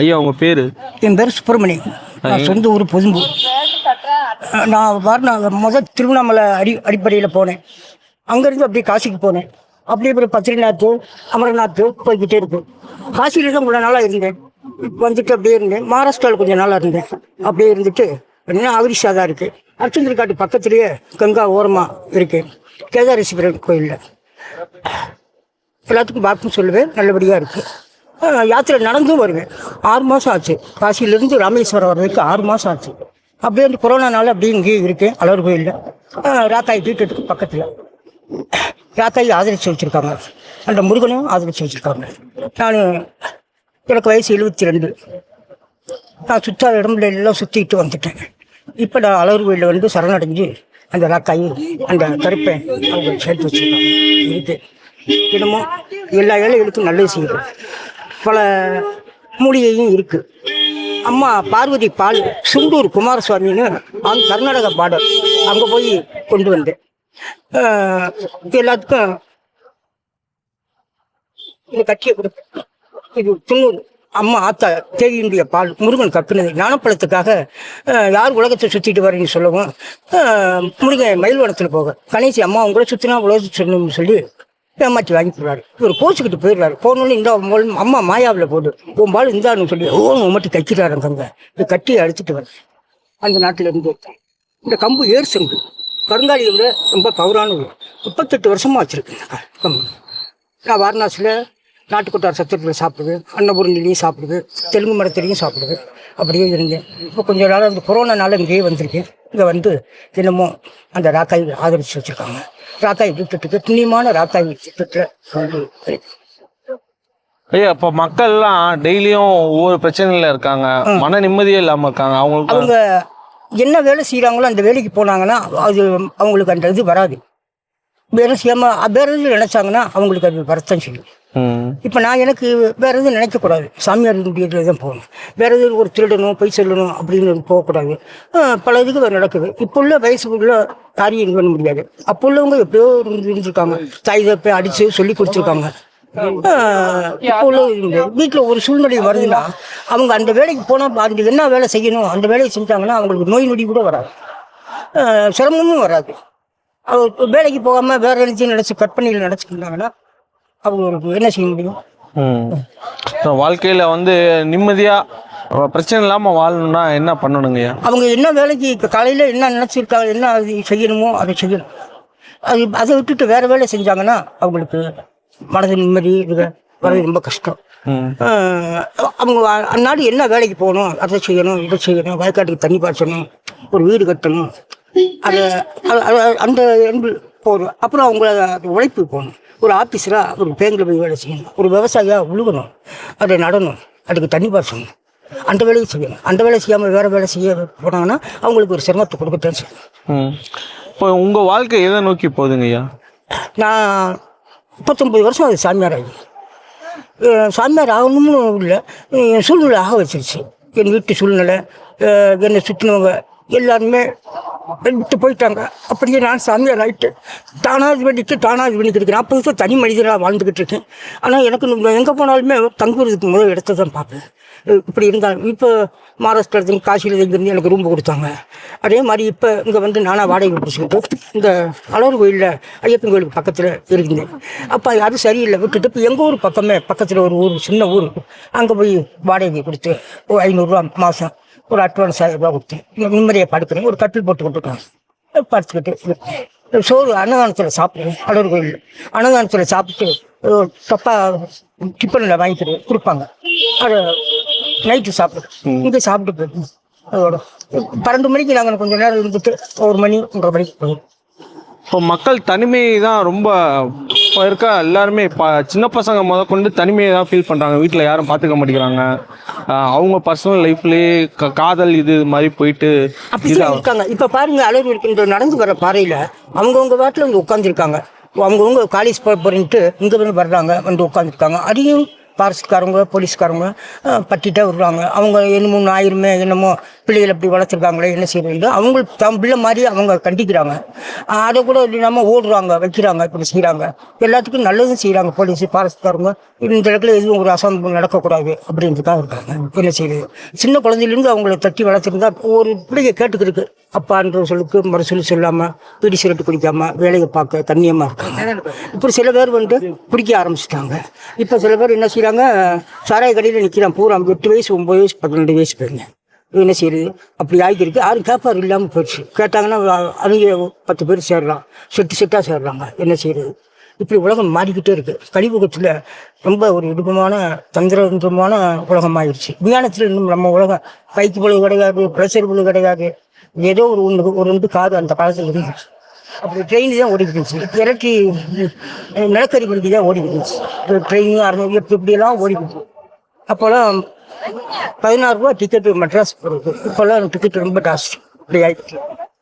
ஐயா உங்க பேரு? என் பேர் சுப்பிரமணியம் நான் சொந்த ஊர் பொதும்பு நான் வர நான் முதல் திருவண்ணாமலை அடி அடிப்படையில் போனேன். அங்கேருந்து அப்படியே காசிக்கு போனேன். அப்படியே அப்புறம் பத்ரிநாத் அமரநாத் போய்கிட்டே இருக்கும் காசியில் தான் கொஞ்ச நாளாக இருந்தேன். வந்துட்டு அப்படியே இருந்தேன். மகாராஷ்டிராவில் கொஞ்சம் நாளாக இருந்தேன். அப்படியே இருந்துட்டு என்ன ஆகிரிஷா தான் இருக்குது அர்ச்சந்திர காட்டு பக்கத்துலேயே கங்கா ஓரமாக இருக்கு. கேதாரேஸ்வரர் கோயிலில். எல்லாத்துக்கும் பார்க்கும் சொல்லுவேன். நல்லபடியாக இருக்குது யாத்திரை நடந்தும் வருவேன். ஆறு மாதம் ஆச்சு. காசியிலேருந்து ராமேஸ்வரம் வர்றதுக்கு ஆறு மாதம் ஆச்சு. அப்படியே வந்து கொரோனானால அப்படியே இங்கேயும் இருக்கேன். அலர் கோயிலில் ராக்காய் வீட்டுக்கு பக்கத்தில். ராக்காய் ஆதரித்து வச்சுருக்காங்க. அந்த முருகனும் ஆதரித்து வச்சுருக்காங்க. நான் எனக்கு வயசு எழுபத்தி ரெண்டு நான் சுற்றாத இடம்ல எல்லாம் சுற்றிட்டு வந்துட்டேன். இப்போ நான் அலர் கோயிலில் வந்து சரணடைஞ்சு அந்த ராக்காய் அந்த கருப்பை அவங்க சேர்த்து வச்சுருக்காங்க. இருக்கு. தினமும் எல்லா ஏழைகளுக்கும் நல்லது செய்கிறேன் பல மூலிகையும் இருக்கு. அம்மா பார்வதி பால் சுண்டூர் குமாரசுவாமின்னு அவங்க கர்நாடக பாடல் அங்கே போய் கொண்டு வந்தேன். எல்லாத்துக்கும் இது கட்டிய கொடுப்பேன் இது துண்ணூறு அம்மா ஆத்தா தேவியினுடைய பால் முருகன் கப்பினது ஞானப்பழத்துக்காக யார் உலகத்தை சுற்றிட்டு வரீங்கன்னு சொல்லவும் முருகன் மயில்வனத்தில் போக. கணேசி அம்மா உங்களை சுற்றினா உலகத்தை சொல்லணும்னு சொல்லி ஏமாற்றி வாங்கி போடுறாரு இவர் கோச்சுக்கிட்டு போயிடுறாரு. போனோன்னு இந்த அம்மா மாயாவில் போடு. உன் பால் இந்தான்னு சொல்லி ஓ மட்டும் தைக்கிறாரு இந்த கட்டியை கட்டி அடிச்சிட்டு வர அந்த நாட்டில் இருந்து இந்த கம்பு ஏர் செம்பு. கருங்காலியை விட ரொம்ப பவரானது முப்பத்தெட்டு வருஷமா வச்சுருக்கேன் கம்பு. நான் வாரணாசியில் நாட்டுக்கொட்டார் சத்திரத்தில் சாப்பிடுவேன் அன்னபூரணிலையும் சாப்பிடுவேன் தெலுங்கு மரத்துலையும் சாப்பிடுவேன் அப்படியே இருந்தேன் இப்போ கொஞ்ச நாள் அந்த கொரோனானால இங்கேயே வந்திருக்கேன். இங்கே வந்து தினமும் அந்த ராக்காய் ஆதரிச்சு வச்சுருக்காங்க. ராக்காய் திட்டத்துக்கு துணியமான ராக்காய் திட்டத்தில் வந்து. ஐயா இப்போ மக்கள்லாம் டெய்லியும் ஒவ்வொரு பிரச்சனையில இருக்காங்க. மன நிம்மதியே இல்லாம இருக்காங்க. அவங்களுக்கு அவங்க என்ன வேலை செய்கிறாங்களோ அந்த வேலைக்கு போனாங்கன்னா அது அவங்களுக்கு அந்த இது வராது. செய்யாமல் வேற எதுவும் நினச்சாங்கன்னா அவங்களுக்கு அது வரத்தான் செய்யும். இப்போ நான் எனக்கு வேற எதுவும் நினைக்கக்கூடாது. சாமியார் இதில் தான் போகணும். வேற எதுவும் ஒரு திருடணும் பொய் சொல்லணும் அப்படின்னு போகக்கூடாது. பல இதுக்கு வேறு நடக்குது. இப்போ உள்ள வயசுக்குள்ள யாரையும் பண்ண முடியாது. அப்போ உள்ளவங்க எப்படியோ இருந்து இருந்திருக்காங்க தாய் தப்பை அடித்து சொல்லி கொடுத்துருக்காங்க. ஆஹ் இப்போ உள்ள வீட்டில் ஒரு சூழ்நிலை வருதுன்னா அவங்க அந்த வேலைக்கு போனால் அந்த என்ன வேலை செய்யணும் அந்த வேலையை செஞ்சாங்கன்னா அவங்களுக்கு நோய் நொடி கூட வராது. சிரமமும் வராது. அவங்க வேலைக்கு போகாமல் வேற நினச்சி நினச்சி கற்பனையில் நினச்சிக்கிட்டாங்கன்னா அவங்களுக்கு என்ன செய்ய முடியும்? வாழ்க்கையில வந்து நிம்மதியா பிரச்சனை இல்லாம வாழணும்னா என்ன பண்ணணுங்க அவங்க என்ன வேலைக்கு காலையில் என்ன நினச்சிருக்காங்க என்ன அது செய்யணுமோ அதை செய்யணும். அது அதை விட்டுட்டு வேற வேலை செஞ்சாங்கன்னா அவங்களுக்கு மனது நிம்மதி இது வர்றது ரொம்ப கஷ்டம். அவங்க அந்நாடு என்ன வேலைக்கு போகணும் அதை செய்யணும் இதை செய்யணும் வயக்காட்டுக்கு தண்ணி பாய்ச்சணும் ஒரு வீடு கட்டணும் அதை அந்த என்பு போகணும் அப்புறம் அவங்க அது உழைப்பு போகணும் ஒரு ஆஃபீஸராக ஒரு பேங்கில் போய் வேலை செய்யணும். ஒரு விவசாயியாக உழுகணும். அதை நடணும். அதுக்கு தண்ணி பாய்ச்சணும் அந்த வேலையை செய்யணும். அந்த வேலை செய்யாமல் வேறு வேலை செய்ய போனாங்கன்னா அவங்களுக்கு ஒரு சிரமத்தை கொடுக்கத்தான் செய்யணும். இப்போ உங்க வாழ்க்கை எதை நோக்கி போகுதுங்க ஐயா? நான் முப்பத்தொம்பது வருஷம் அது சாமியார் ஆகி. சாமியார் ஆகணும்னு இல்லை. என் சூழ்நிலை ஆக வச்சிருச்சு. என் வீட்டு சூழ்நிலை என்னை சுற்றினவங்க எல்லாருமே விட்டு போயிட்டாங்க. அப்படியே நான் சாமியார் ஆகிட்டு தானாக இது பண்ணிட்டு தானாக பண்ணிக்கிட்டு இருக்கேன் அப்போ தனி மனிதராக வாழ்ந்துக்கிட்டு இருக்கேன். ஆனால் எனக்கு எங்கே போனாலுமே தங்குறதுக்கு முதல் இடத்த தான் பார்ப்பேன். இப்படி இருந்தாலும் இப்போ மகாராஷ்டிரத்துக்கு காசியில் இங்கேருந்து எனக்கு ரூம் கொடுத்தாங்க. அதே மாதிரி இப்போ இங்கே வந்து நானாக வாடகை பிடிச்சிக்கிட்டு இந்த அழகர் கோயிலில் ஐயப்பன் கோயிலுக்கு பக்கத்தில் இருந்தேன். அப்போ யாரும் சரியில்லை விட்டுட்டு இப்போ எங்கள் ஊர் பக்கமே பக்கத்தில் ஒரு ஊர் சின்ன ஊர் அங்கே போய் வாடகை கொடுத்து ஒரு ஐநூறுரூவா மாதம் ஒரு அட்வான்ஸ் ஆயிரரூபா கொடுத்தேன் நிம்மதியாக படுக்கிறேன். ஒரு கட்டில் போட்டு கொடுத்துருக்கேன் படுத்துக்கிட்டு சோறு அன்னதானத்தில் சாப்பிடுவேன் அழகர் கோயிலில். அன்னதானத்தில் சாப்பிட்டு ஒரு டப்பா டிஃபனில் தருவேன் கொடுப்பாங்க. அதை நைட்டு சாப்பிடுவேன் இங்கே சாப்பிட்டு போயிடுவோம் அதோட. பன்னெண்டு மணிக்கு நாங்கள் கொஞ்ச நேரம் இருந்துட்டு ஒரு மணி ஒன்றரை மணிக்கு போயிடுவோம் இப்போ மக்கள் தனிமை தான் ரொம்ப இப்போ இருக்க எல்லாருமே இப்போ சின்ன பசங்க முத கொண்டு தனிமையை தான் ஃபீல் பண்ணுறாங்க வீட்டில் யாரும் பார்த்துக்க மாட்டேங்கிறாங்க. அவங்க பர்சனல் லைஃப்லேயே காதல் இது மாதிரி போயிட்டு இருக்காங்க. இப்ப பாருங்க அழகு இருக்கின்ற நடந்து வர பாறையில அவங்கவுங்க வாட்டில் வந்து உட்காந்துருக்காங்க அவங்கவுங்க காலேஜ் போக போறேன்ட்டு இங்க வந்து வர்றாங்க வந்து உட்காந்துருக்காங்க அதையும் பாரஸ்காரங்க போலீஸ்காரங்க பட்டிட்டே விடுறாங்க அவங்க என்னமோ ஞாயிறுமே என்னமோ பிள்ளைகள் அப்படி வளர்த்துருக்காங்களே என்ன செய்யறது? அவங்க தம் பிள்ளை மாதிரி அவங்க கண்டிக்கிறாங்க. அதை கூட இல்லாமல் ஓடுறாங்க வைக்கிறாங்க இப்படி செய்கிறாங்க எல்லாத்துக்கும் நல்லதும் செய்கிறாங்க போலீஸ் பாரஸ்காரங்க இந்த இடத்துல எதுவும் ஒரு அசம்பம் நடக்கக்கூடாது அப்படின்றதுக்காக இருக்காங்க. என்ன செய்யுது சின்ன குழந்தையிலேருந்து அவங்கள தட்டி வளர்த்துருந்தா ஒரு பிள்ளைங்க கேட்டுக்கிருக்கு அப்பான்ற சொல்லுக்கு மறுசொல்லி சொல்லாமல் பீடி சிகரெட்டு குடிக்காமல் வேலையை பார்க்க தண்ணியமாக இருக்காங்க. இப்போ சில பேர் வந்துட்டு பிடிக்க ஆரம்பிச்சிட்டாங்க. இப்போ சில பேர் என்ன செய்கிறாங்க சாராய கடையில் நிற்கிறான் பூரா எட்டு வயசு ஒம்பது வயசு பன்னெண்டு வயசு போயிருங்க. என்ன செய்யுது அப்படி ஆகியிருக்கு யாரும் கேட்பார் இல்லாமல் போயிடுச்சு. கேட்டாங்கன்னா அவங்க பத்து பேர் சேர்றான். செட்டு செட்டாக சேர்றாங்க. என்ன செய்யுது இப்படி உலகம் மாறிக்கிட்டே இருக்கு. கலியுகத்தில் ரொம்ப ஒரு இடுக்கமான தந்திரமான உலகம் ஆயிடுச்சு விஞ்ஞானத்தில் இன்னும் நம்ம உலகம் பைக்கு பொழுது கிடையாது பிரஷர் பொழுது கிடையாது. ஏதோ ஒரு ஒன்று ஒரு ஒன்று காது அந்த காலத்தில் இருந்துச்சு அப்படி ட்ரெயின் தான் ஓடிக்கிட்டு இருந்துச்சு இறக்கி நிலக்கரி வண்டி தான் ஓடிக்கிட்டு இருந்துச்சு ட்ரெயின் அறுநூறு எப்படி இப்படியெல்லாம் ஓடிக்கிட்டு அப்போல்லாம் பதினாறு ரூபா டிக்கெட்டு மெட்ராஸ் போகிறது இப்போல்லாம் டிக்கெட் ரொம்ப ஜாஸ்தி இப்படி ஆயிடுச்சு.